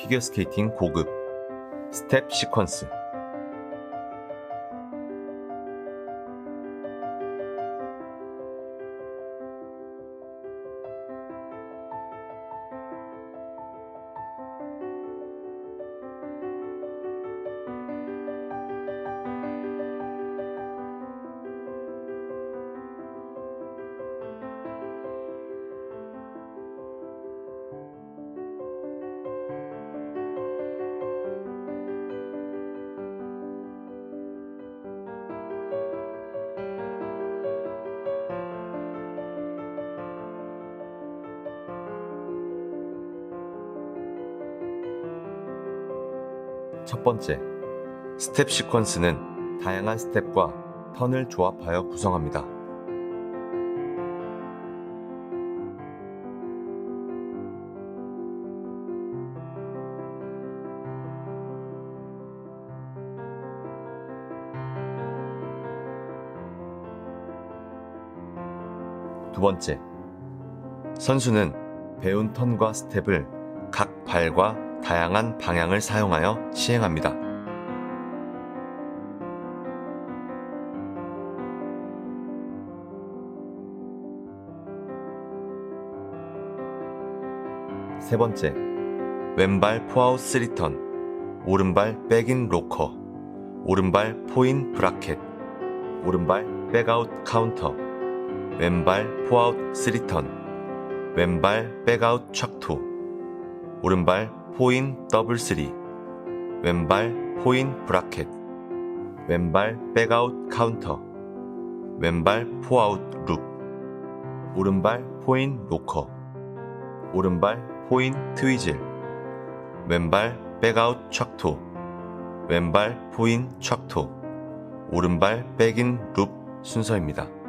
피겨스케이팅 고급. 스텝 시퀀스 첫 번째, 스텝 시퀀스는 다양한 스텝과 턴을 조합하여 구성합니다. 두 번째, 선수는 배운 턴과 스텝을 각 발과 다양한 방향을 사용하여 시행합니다. 세 번째, 왼발 포아웃 3턴, 오른발 백인 로커, 오른발 포인 브라켓, 오른발 백아웃 카운터, 왼발 포아웃 3턴, 왼발 백아웃 촥투, 오른발 포인 더블 쓰리, 왼발 포인 브라켓, 왼발 백아웃 카운터, 왼발 포아웃 룩, 오른발 포인 로커, 오른발 포인 트위즐, 왼발 백아웃 촥토, 왼발 포인 촥토, 오른발 백인 룹 순서입니다.